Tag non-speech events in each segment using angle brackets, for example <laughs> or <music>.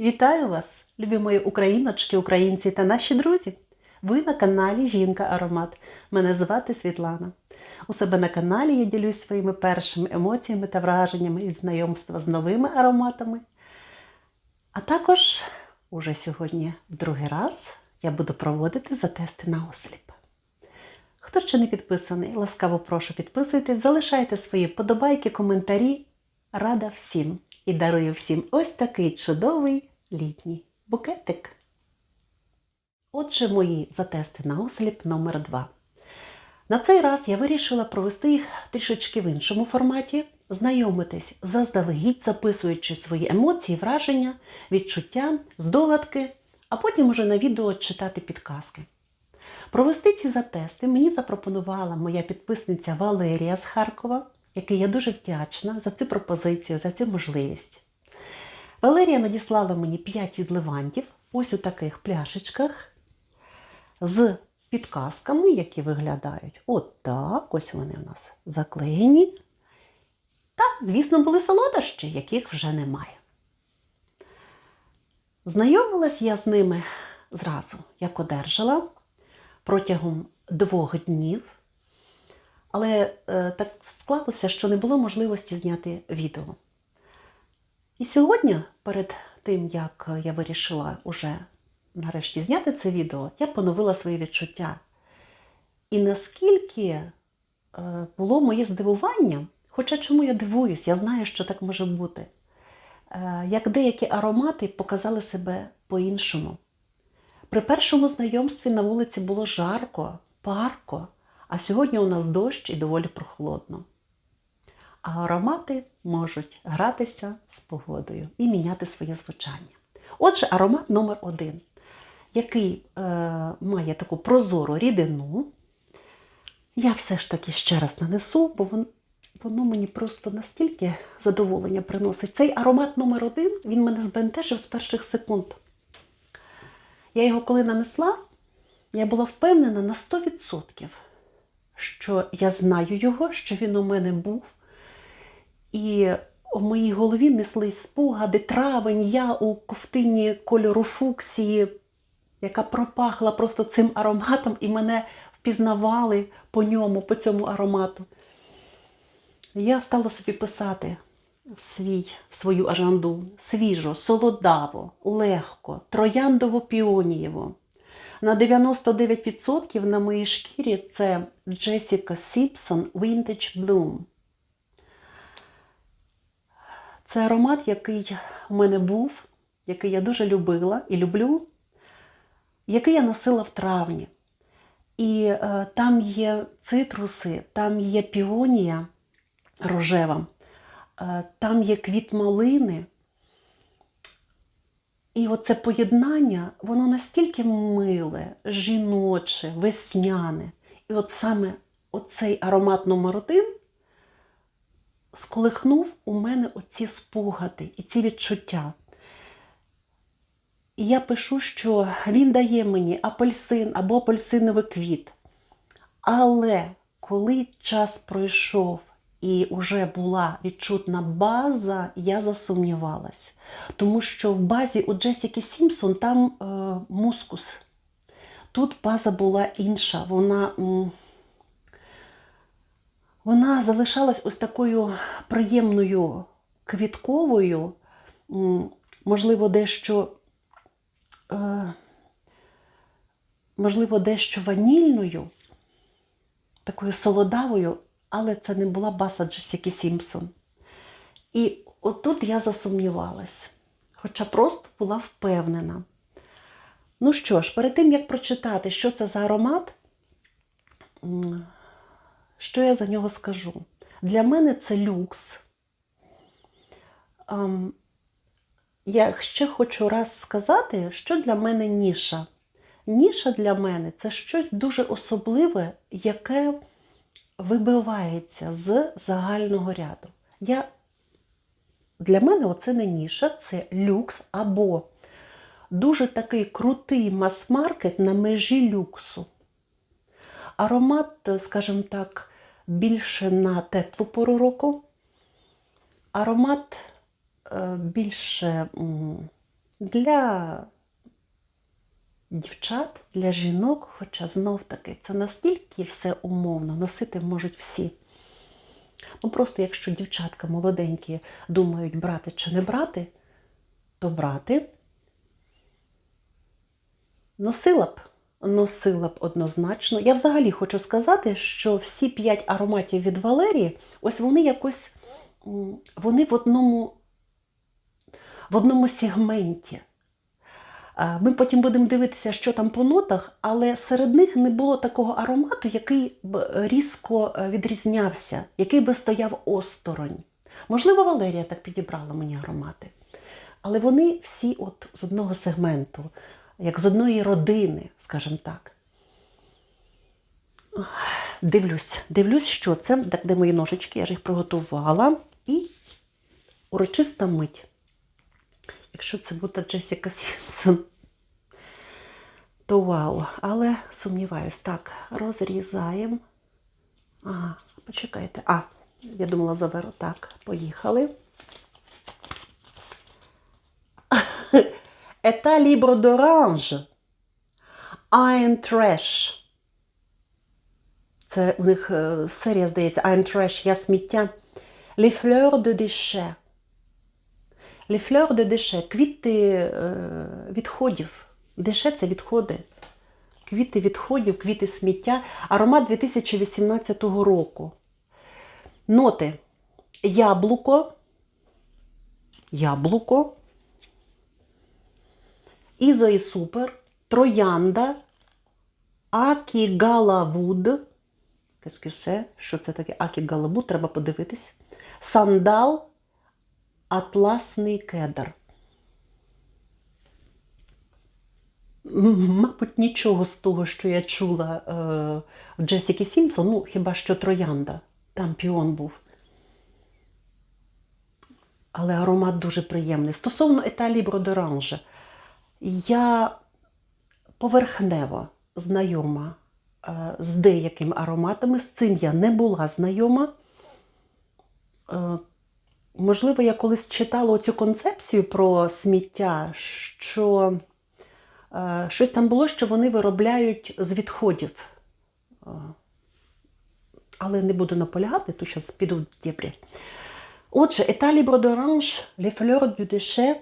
Вітаю вас, любі мої україночки, українці та наші друзі. Ви на каналі Жінка Аромат. Мене звати Світлана. У себе на каналі я ділюсь своїми першими емоціями та враженнями від знайомства з новими ароматами. А також уже сьогодні в другий раз я буду проводити затести на осліп. Хто ще не підписаний, ласкаво прошу підписуйтесь, залишайте свої подобайки, коментарі. Рада всім і дарую всім ось такий чудовий літній букетик. Отже, мої затести на осліп номер 2 На цей раз я вирішила провести їх трішечки в іншому форматі, знайомитись заздалегідь, записуючи свої емоції, враження, відчуття, здогадки, а потім уже на відео читати підказки. Провести ці затести мені запропонувала моя підписниця Валерія з Харкова, якій я дуже вдячна за цю пропозицію, за цю можливість. Валерія надіслала мені 5 відливантів ось у таких пляшечках з підказками, які виглядають отак. Ось вони у нас заклеєні. Та, звісно, були солодощі, яких вже немає. Знайомилась я з ними зразу, як одержала протягом двох днів. Але е, так склалося, що не було можливості зняти відео. І сьогодні, перед тим, як я вирішила уже нарешті зняти це відео, я поновила свої відчуття. І наскільки е, було моє здивування, хоча чому я дивуюсь, я знаю, що так може бути, е, як деякі аромати показали себе по-іншому. При першому знайомстві на вулиці було жарко, парко, а сьогодні у нас дощ і доволі прохолодно. А аромати можуть гратися з погодою і міняти своє звучання. Отже, аромат номер один, який е, має таку прозору рідину. Я все ж таки ще раз нанесу, бо воно, воно мені просто настільки задоволення приносить. Цей аромат номер один, він мене збентежив з перших секунд. Я його коли нанесла, я була впевнена на 100%, що я знаю його, що він у мене був. І в моїй голові неслись спогади, травень, я у ковтині кольору фуксії, яка пропахла просто цим ароматом, і мене впізнавали по ньому, по цьому аромату. Я стала собі писати свій, свою ажанду свіжо, солодаво, легко, трояндово-піонієво. На 99% на моїй шкірі це Джесіка Сіпсон Vintage Bloom. Це аромат, який у мене був, який я дуже любила і люблю, який я носила в травні. І е, там є цитруси, там є піонія рожева, е, там є квіт малини. І оце поєднання, воно настільки миле, жіноче, весняне. І от саме оцей аромат номер один сколихнув у мене оці спогади і ці відчуття. І я пишу, що він дає мені апельсин або апельсиновий квіт. Але коли час пройшов і вже була відчутна база, я засумнівалась. Тому що в базі у Джесіки Сімпсон там е, мускус. Тут база була інша. Вона. Вона залишалась ось такою приємною квітковою, можливо, дещо, е, можливо, дещо ванільною, такою солодавою, але це не була баса Джесіки Сімпсон. І отут я засумнівалась, хоча просто була впевнена. Ну що ж, перед тим, як прочитати, що це за аромат, що я за нього скажу? Для мене це люкс. Я ще хочу раз сказати, що для мене ніша. Ніша для мене це щось дуже особливе, яке вибивається з загального ряду. Я, Для мене оце не ніша, це люкс або дуже такий крутий мас-маркет на межі люксу. Аромат, скажімо так, більше на теплу пору року. Аромат е, більше для дівчат, для жінок, хоча знов таки це настільки все умовно, носити можуть всі. Ну просто якщо дівчатка молоденькі думають, брати чи не брати, то брати. Носила б, носила б однозначно. Я взагалі хочу сказати, що всі п'ять ароматів від Валерії, ось вони якось вони в одному, в одному сегменті. Ми потім будемо дивитися, що там по нотах, але серед них не було такого аромату, який б різко е, відрізнявся, який би стояв осторонь. Можливо, Валерія так підібрала мені аромати. Але вони всі от з одного сегменту, як з одної родини, скажімо так. Дивлюсь, дивлюсь, що це. Де мої ножички, я ж їх приготувала. І урочиста мить. Якщо це буде Джесіка Сімпсон, то вау. Але сумніваюсь, так, розрізаємо. Ага, почекайте. А, я думала, заверу. Так, поїхали. <laughs> Ета лібро d'orange. I'm trash. Це у них е, серія, здається, I'm trash, я сміття. Les fleurs de déchets. Fleurs de déchets. Квіти е, відходів. Деше це відходи. Квіти відходів, квіти сміття. Аромат 2018 року. Ноти. Яблуко. Яблуко. Ізо і супер. Троянда. Акігалавуд. Кескюсе, що це таке Акігалавуд, треба подивитись. Сандал, атласний кедр. Мабуть, нічого з того, що я чула е, в Джесіки Сімпсон, ну, хіба що троянда. Там піон був. Але аромат дуже приємний. Стосовно Ета Лібро d'Orange, я поверхнево знайома е, з деякими ароматами, з цим я не була знайома. Можливо, я колись читала цю концепцію про сміття, що е, щось там було, що вони виробляють з відходів. Е, Але не буду наполягати, то зараз піду в дєбрі. Отже, d'orange, les fleurs du.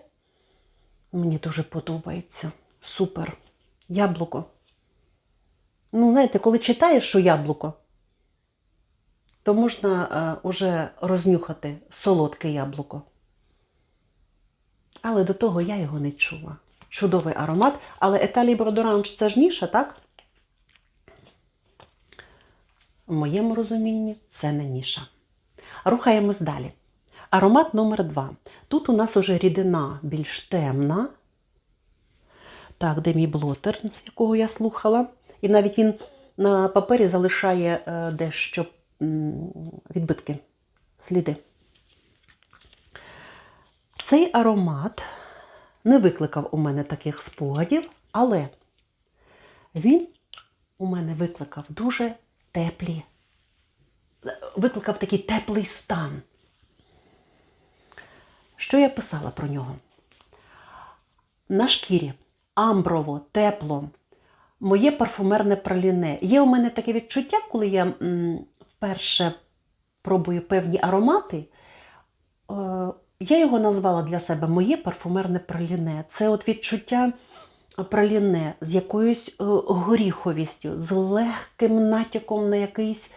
Мені дуже подобається. Супер. Яблуко. Ну, знаєте, коли читаєш, що яблуко, то можна е, уже рознюхати солодке яблуко. Але до того я його не чула. Чудовий аромат. Але Еталій Бродоранж це ж ніша, так? В моєму розумінні це не ніша. Рухаємось далі. Аромат номер два. Тут у нас уже рідина більш темна. Так, де мій блотер, з якого я слухала. І навіть він на папері залишає е, дещо відбитки, сліди. Цей аромат не викликав у мене таких спогадів, але він у мене викликав дуже теплі, викликав такий теплий стан. Що я писала про нього? На шкірі амброво, тепло, моє парфумерне праліне. Є у мене таке відчуття, коли я вперше пробую певні аромати. Е, я його назвала для себе моє парфумерне праліне. Це от відчуття праліне з якоюсь е, горіховістю, з легким натяком на якийсь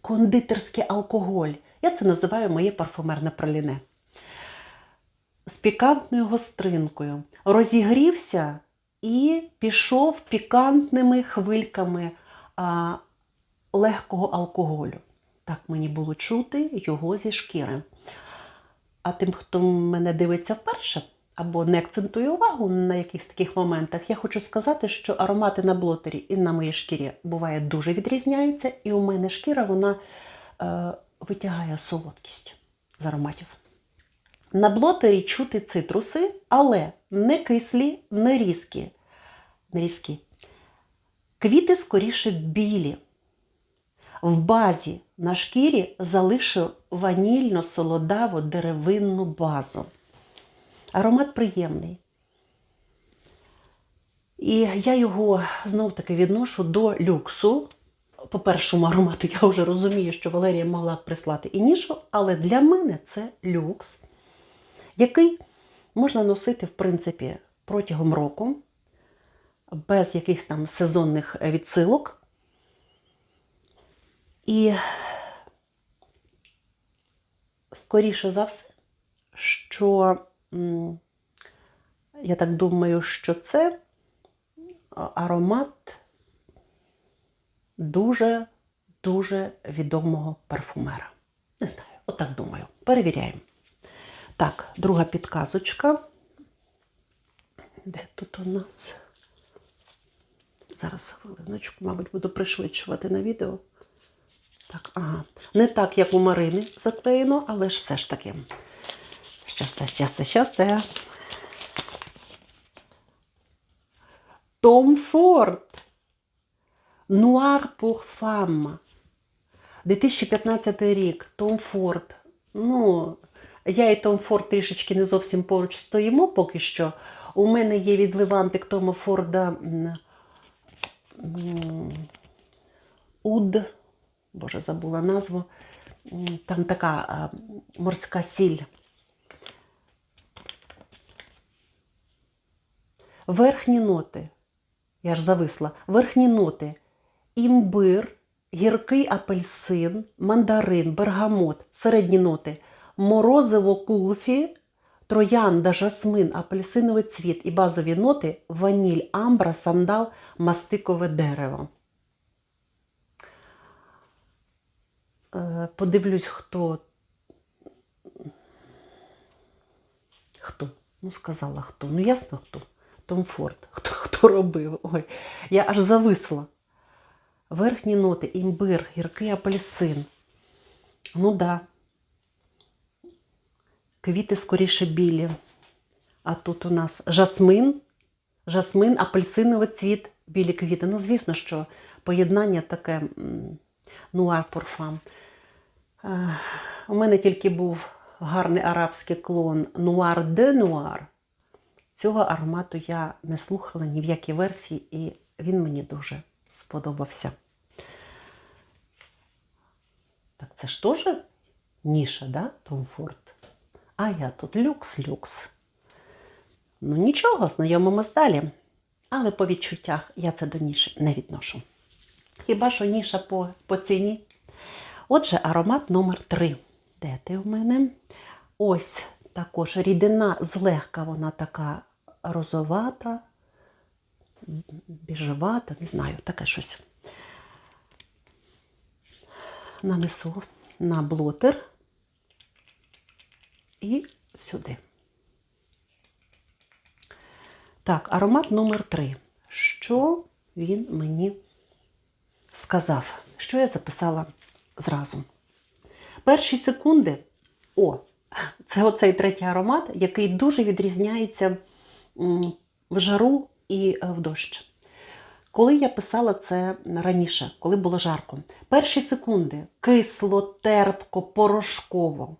кондитерський алкоголь. Я це називаю моє парфумерне праліне з пікантною гостринкою. Розігрівся і пішов пікантними хвильками легкого алкоголю. Так мені було чути його зі шкіри. А тим, хто мене дивиться вперше або не акцентує увагу на якихось таких моментах, я хочу сказати, що аромати на блотері і на моїй шкірі буває дуже відрізняються, і у мене шкіра вона е, витягає солодкість з ароматів. На блотері чути цитруси, але не кислі, не різкі. Не різкі. Квіти скоріше білі. В базі на шкірі залишив ванільно-солодаву деревинну базу. Аромат приємний. І я його знов-таки відношу до люксу. По першому аромату я вже розумію, що Валерія могла б прислати і нішу, але для мене це люкс, який можна носити, в принципі, протягом року, без якихось там сезонних відсилок. І скоріше за все, що я так думаю, що це аромат дуже-дуже відомого парфумера. Не знаю, отак думаю. Перевіряємо. Так, друга підказочка. Де тут у нас? Зараз хвилиночку, мабуть, буду пришвидшувати на відео. Так, ага. Не так, як у Марини заклеєно, але ж все ж таки. Ж це, це, що це? Том Форд. Нуар pour femme. 2015 рік. Том Форд. Ну, я і Том Форд трішечки не зовсім поруч стоїмо поки що. У мене є відливантик Тома Форда Уд. Боже, забула назву. Там така морська сіль. Верхні ноти. Я ж зависла. Верхні ноти. Імбир, гіркий апельсин, мандарин, бергамот. Середні ноти. Морозиво кулфі, троянда, жасмин, апельсиновий цвіт і базові ноти ваніль, амбра, сандал, мастикове дерево. Подивлюсь, хто. Хто? Ну, сказала хто. Ну, ясно хто. Том Форд. <laughs> Хто, хто робив? Ой, я аж зависла. Верхні ноти, імбир, гіркий апельсин. Ну да. Квіти скоріше білі. А тут у нас жасмин, жасмин, апельсиновий цвіт, білі квіти. Ну, звісно, що поєднання таке нуар порфам. У мене тільки був гарний арабський клон нуар де нуар. Цього аромату я не слухала ні в якій версії, і він мені дуже сподобався. Так це ж теж ніша, да, Том Форд? А я тут люкс-люкс. Ну нічого, знайомимось далі. Але по відчуттях я це до ніші не відношу. Хіба що ніша по, по ціні? Отже, аромат номер 3. Де ти у мене? Ось також рідина злегка, вона така розовата, біжевата, не знаю, таке щось. Нанесу на блотер і сюди. Так, аромат номер 3. Що він мені сказав? Що я записала зразу? Перші секунди. О, це оцей третій аромат, який дуже відрізняється в жару і е, в дощ. Коли я писала це раніше, коли було жарко, перші секунди кисло, терпко, порошково.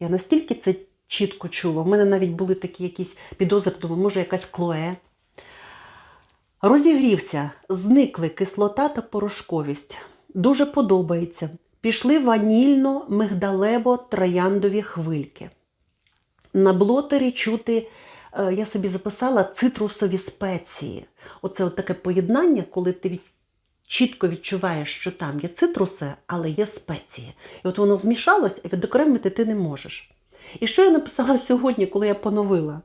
Я настільки це чітко чула. У мене навіть були такі якісь підозри, думаю, може, якась клоє. Розігрівся, зникли кислота та порошковість. Дуже подобається. Пішли ванільно-мигдалево-трояндові хвильки. На блотері чути, е, я собі записала цитрусові спеції. Оце от таке поєднання, коли ти чітко відчуваєш, що там є цитруси, але є спеції. І от воно змішалось, і відокремити ти не можеш. І що я написала <laughs> сьогодні, коли я поновила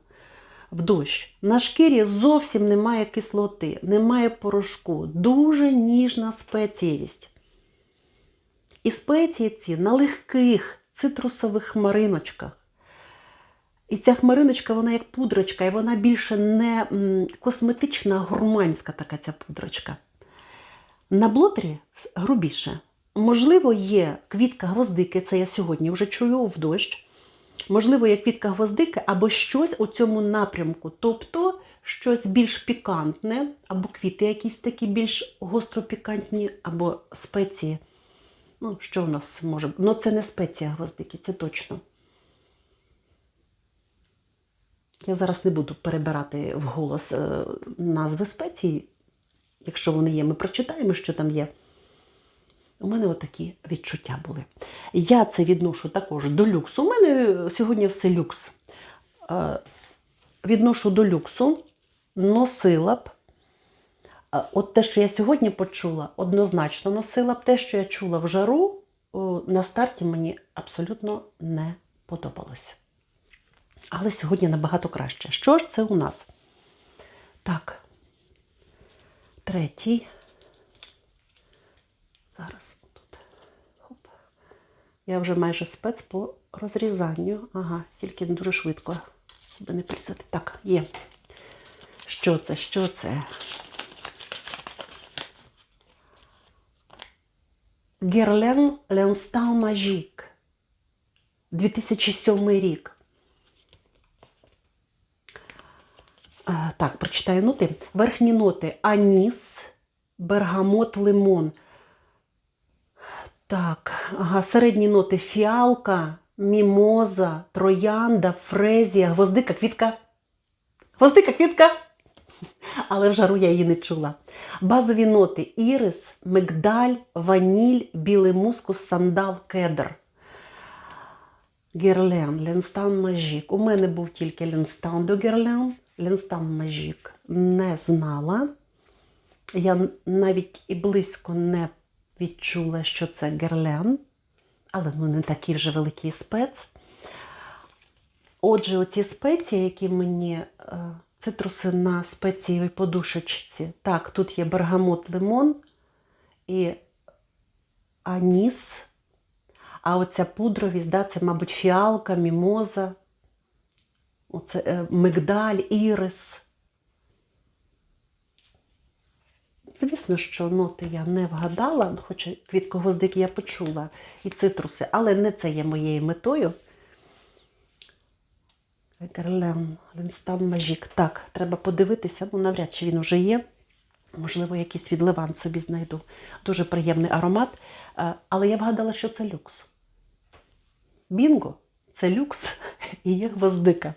в дощ? На шкірі зовсім немає кислоти, немає порошку, дуже ніжна спецієвість. І спеції ці на легких цитрусових хмариночках. І ця хмариночка, вона як пудрочка, і вона більше не косметична, а гурманська така ця пудрочка. На блотері грубіше. Можливо, є квітка гвоздики, це я сьогодні вже чую в дощ. Можливо, є квітка гвоздики або щось у цьому напрямку. Тобто щось більш пікантне, або квіти якісь такі більш гостро-пікантні, або спеції. Ну, що у нас може? Ну, це не спеція гвоздики, це точно. Я зараз не буду перебирати вголос е, назви спецій. Якщо вони є, ми прочитаємо, що там є. У мене отакі відчуття були. Я це відношу також до люксу. У мене сьогодні все люкс. Е, Відношу до люксу, носила б. Е, От те, що я сьогодні почула, однозначно носила б те, що я чула в жару, на старті мені абсолютно не подобалося. Але сьогодні набагато краще. Що ж це у нас? Так. Третій. Зараз тут. Хоп. Я вже майже спец по розрізанню. Ага, тільки не дуже швидко. Щоб не порізати. Так, є. Що це? Що це? Герлен Ленстау Мажік. 2007 рік. Е, Так, прочитаю ноти. Верхні ноти аніс, бергамот, лимон. Так, ага, середні ноти фіалка, мімоза, троянда, фрезія, гвоздика, квітка. Гвоздика, квітка. <laughs> Але в жару я її не чула. Базові ноти ірис, мигдаль, ваніль, білий мускус, сандал, кедр. Герлен, Ленстан Мажік. У мене був тільки Ленстан до Герлен, Ленстан Мажік. Не знала. Я навіть і близько не відчула, що це Герлен, але ну не такий вже великий спец. Отже, оці спеції, які мені е, цитруси на спецієвій подушечці. Так, тут є бергамот, лимон і аніс. А оця пудровість, да, це, мабуть, фіалка, мімоза, оце, е, мигдаль, ірис. Звісно, що ноти я не вгадала, хоча квітковоздик я почула і цитруси, але не це є моєю метою. Герлен, Ленстан Мажік. Так, треба подивитися, ну навряд чи він уже є. Можливо, якийсь відливант собі знайду. Дуже приємний аромат. Е, Але я вгадала, що це люкс. Бінго це люкс <laughs> і є гвоздика.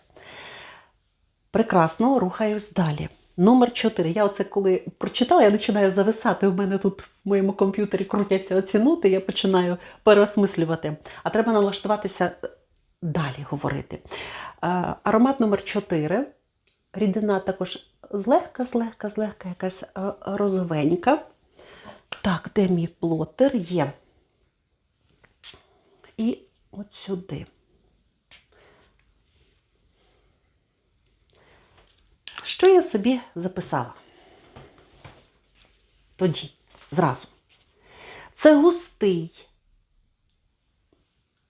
Прекрасно, рухаюсь далі. Номер 4. Я оце коли прочитала, я починаю зависати. У мене тут в моєму комп'ютері крутяться оці ноти, я починаю переосмислювати. А треба налаштуватися далі говорити. Аромат номер 4. Рідина також злегка, злегка, злегка якась е, розовенька. Так, де мій плотер є? І от сюди. Що я собі записала? Тоді, зразу. Це густий,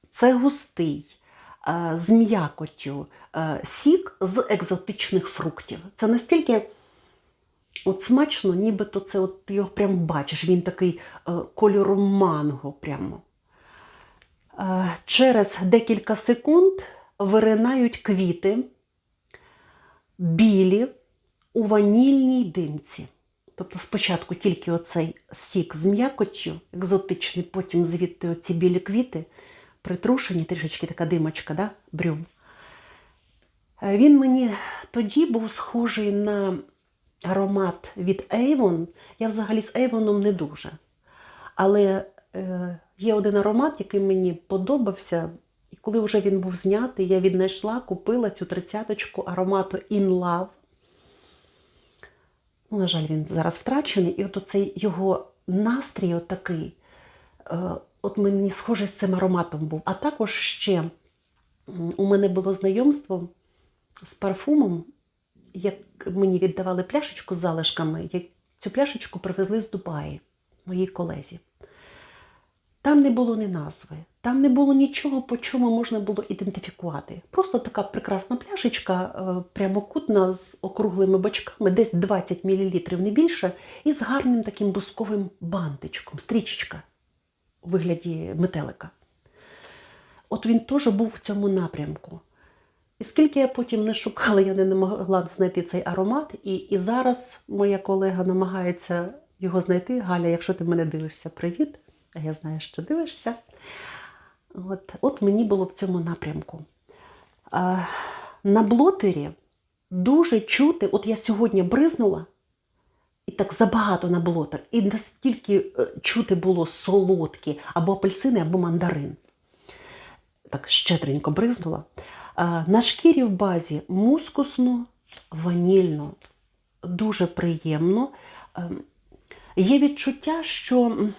це густий, з м'якоттю е, сік з екзотичних фруктів. Це настільки от смачно, нібито це от ти його прям бачиш, він такий е, кольору манго прямо. Е, Через декілька секунд виринають квіти білі у ванільній димці. Тобто спочатку тільки оцей сік з м'якоттю, екзотичний, потім звідти оці білі квіти, притрушені, трішечки така димочка, да? брюм. Е, Він мені тоді був схожий на аромат від Avon. Я взагалі з Avon не дуже. Але е, є один аромат, який мені подобався. І коли вже він був знятий, я віднайшла, купила цю тридцяточку аромату In Love. Ну, на жаль, він зараз втрачений. І от оцей його настрій отакий, е, от мені схожий з цим ароматом був. А також ще у мене було знайомство з парфумом, як мені віддавали пляшечку з залишками, як цю пляшечку привезли з Дубаї моїй колезі. Там не було ні назви, там не було нічого, по чому можна було ідентифікувати. Просто така прекрасна пляшечка, е, прямокутна з округлими бочками, десь 20 мл, не більше, і з гарним таким бусковим бантичком, стрічечка вигляді метелика. От він теж був в цьому напрямку. І скільки я потім не шукала, я не могла знайти цей аромат. І, і зараз моя колега намагається його знайти. Галя, якщо ти мене дивишся, привіт. А я знаю, що дивишся. От, от мені було в цьому напрямку. А, на блотері дуже чути, от я сьогодні бризнула, так забагато на блотер, і настільки е, чути було солодкі або апельсини, або мандарин. Так щедренько бризнула. На шкірі в базі мускусно, ванільно, дуже приємно. Ем, Є відчуття, що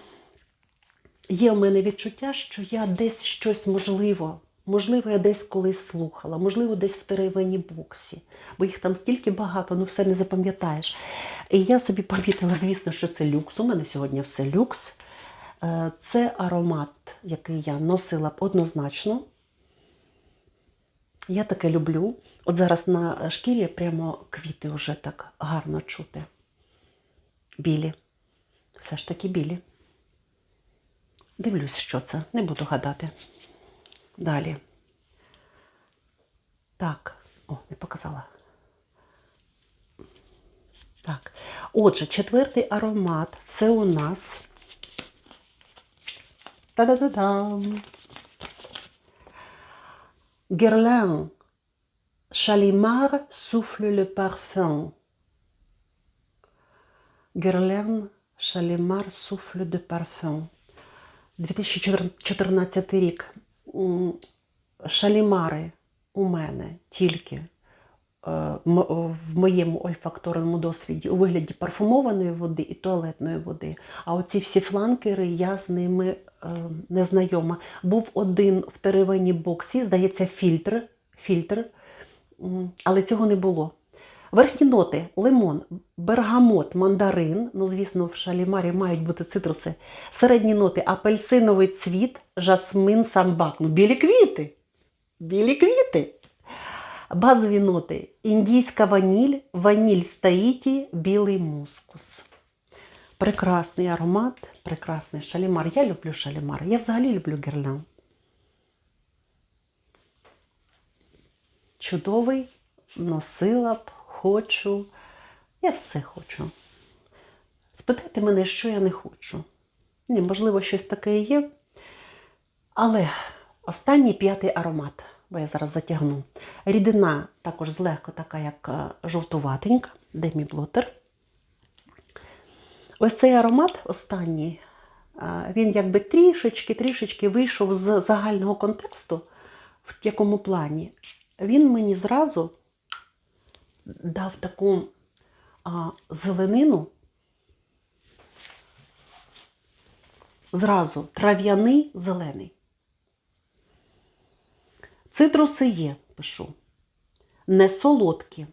є в мене відчуття, що я десь щось можливо. Можливо, я десь колись слухала, можливо, десь в теревені боксі, бо їх там стільки багато, ну все не запам'ятаєш. І я собі помітила, звісно, що це люкс. У мене сьогодні все люкс. Е, Це аромат, який я носила б однозначно. Я таке люблю. От зараз на шкірі прямо квіти вже так гарно чути. Білі. Все ж таки білі. Дивлюсь, що це. Не буду гадати. Далі. Так. О, не показала. Так. Отже, четвертий аромат це у нас. Та-да-да-дам. Guerlain. Chalimar souffle le parfum. Guerlain Chalimar souffle de parfum. 2014 рік. Шалімари у мене тільки е, в моєму ольфакторному досвіді у вигляді парфумованої води і туалетної води. А оці всі фланкери, я з ними е, не знайома. Був один в теревені боксі, здається, фільтр, фільтр, але цього не було. Верхні ноти лимон, бергамот, мандарин. Ну, звісно, в шалімарі мають бути цитруси. Середні ноти апельсиновий цвіт, жасмин, самбак. Ну, білі квіти. Білі квіти. Базові ноти: індійська ваніль, ваніль з Таїті, білий мускус. Прекрасний аромат, прекрасний шалімар. Я люблю шалімар. Я взагалі люблю герлян. Чудовий, носила б, хочу. Я все хочу. Спитайте мене, що я не хочу. Ні, можливо, щось таке є. Але останній п'ятий аромат, бо я зараз затягну. Рідина також злегка така, як е, жовтуватенька, де мій блотер. Ось цей аромат останній, е, він якби трішечки-трішечки вийшов з загального контексту, в якому плані. Він мені зразу дав таку а, зеленину, зразу трав'яний зелений. Цитруси є, пишу. Не солодкі,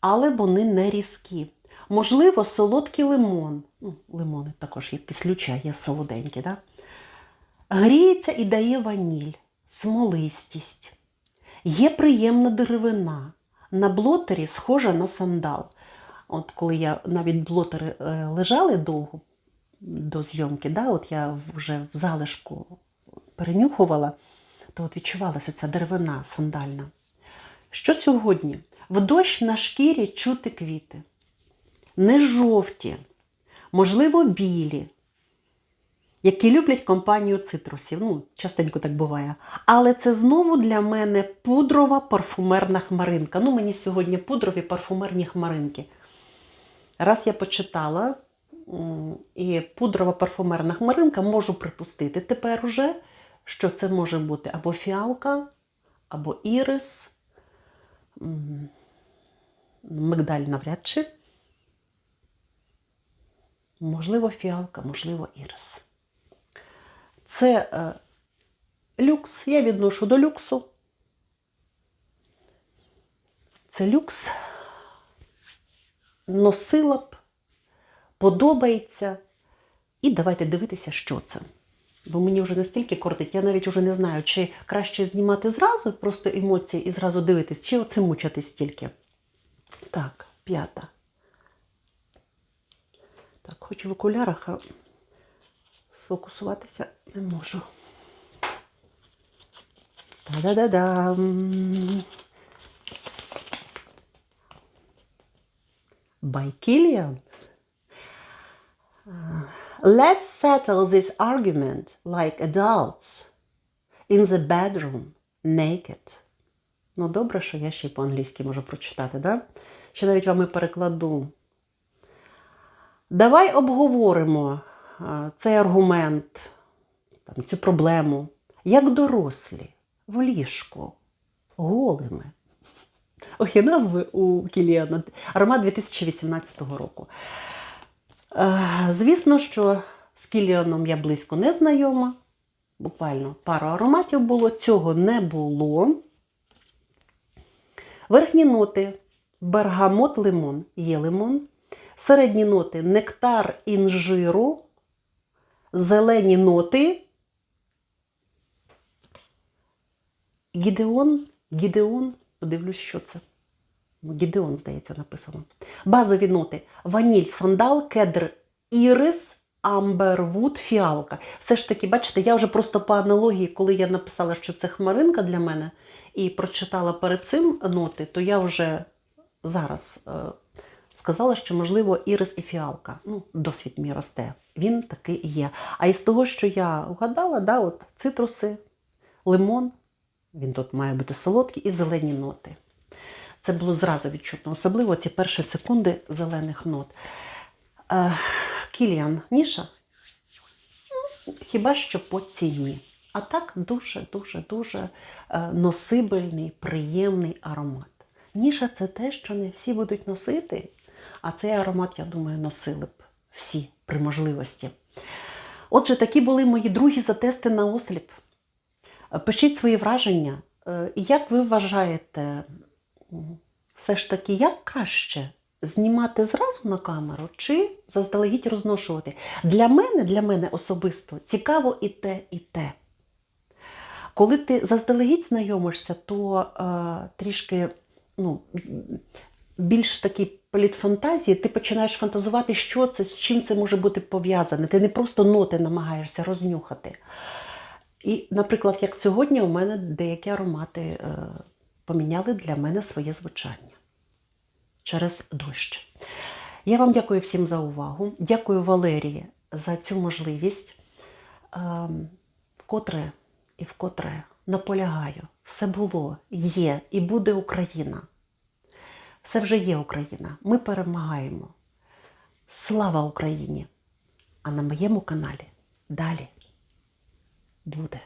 але вони не різкі. Можливо, солодкий лимон. Ну, лимони також є кислюча, є солоденькі, да? Гріється і дає ваніль, смолистість. Є приємна деревина. На блотері схожа на сандал. От коли я навіть блотери е, лежали довго до зйомки, да, от я вже в залишку перенюхувала, то от відчувалася ця деревина сандальна. Що сьогодні? В дощ на шкірі чути квіти. Не жовті, можливо, білі, які люблять компанію цитрусів. Ну, частенько так буває. Але це знову для мене пудрова парфумерна хмаринка. Ну, мені сьогодні пудрові парфумерні хмаринки. Раз я почитала, і пудрова парфумерна хмаринка, можу припустити тепер уже, що це може бути або фіалка, або ірис, мигдаль навряд чи. Можливо, фіалка, можливо, ірис. Це е, люкс, я відношу до люксу. Це люкс. Носила б, подобається. І давайте дивитися, що це. Бо мені вже настільки кортить, я навіть вже не знаю, чи краще знімати зразу просто емоції і зразу дивитись, чи оце мучатись стільки. Так, п'ята. Так, хоч в окулярах, а сфокусуватися не можу. Та-да-да-дам! By. Uh, let's settle this argument like adults in the bedroom, naked. Ну, добре, що я ще й по-англійськи можу прочитати, да? Ще навіть вам і перекладу. Давай обговоримо цей аргумент, там, цю проблему, як дорослі, в ліжку, голими. Ох, і назви у Кіліана. Аромат 2018 року. Е, Звісно, що з Кіліаном я близько не знайома. Буквально пару ароматів було, цього не було. Верхні ноти бергамот лимон є лимон. Середні ноти нектар інжиру. Зелені ноти. Гідеон. Гідеон. Подивлюсь, що це. Ну, Гідеон, здається, написано. Базові ноти: ваніль, сандал, кедр, ірис, амбервуд, фіалка. Все ж таки, бачите, я вже просто по аналогії, коли я написала, що це хмаринка для мене, і прочитала перед цим ноти, то я вже зараз е, сказала, що можливо ірис і фіалка. Ну, досвід мій росте. Він такий і є. А із того, що я вгадала, да, от цитруси, лимон, він тут має бути солодкий, і зелені ноти. Це було зразу відчутно, особливо ці перші секунди зелених нот. Е, Кіліан, ніша? Ну, Хіба що по ціні. А так дуже-дуже-дуже е, носибельний, приємний аромат. Ніша це те, що не всі будуть носити, а цей аромат, я думаю, носили б всі при можливості. Отже, такі були мої другі затести на осліп. Пишіть свої враження. Е, І як ви вважаєте, все ж таки, як краще знімати зразу на камеру чи заздалегідь розношувати? Для мене, для мене особисто цікаво і те, і те. Коли ти заздалегідь знайомишся, то е, трішки ну, більш такий політ фантазії, ти починаєш фантазувати, що це, з чим це може бути пов'язане. Ти не просто ноти намагаєшся рознюхати. І, наприклад, як сьогодні, у мене деякі аромати е, поміняли для мене своє звучання через дощ. Я вам дякую всім за увагу. Дякую Валерії за цю можливість. Е, вкотре і вкотре наполягаю, все було, є і буде Україна. Все вже є Україна. Ми перемагаємо. Слава Україні! А на моєму каналі далі буде.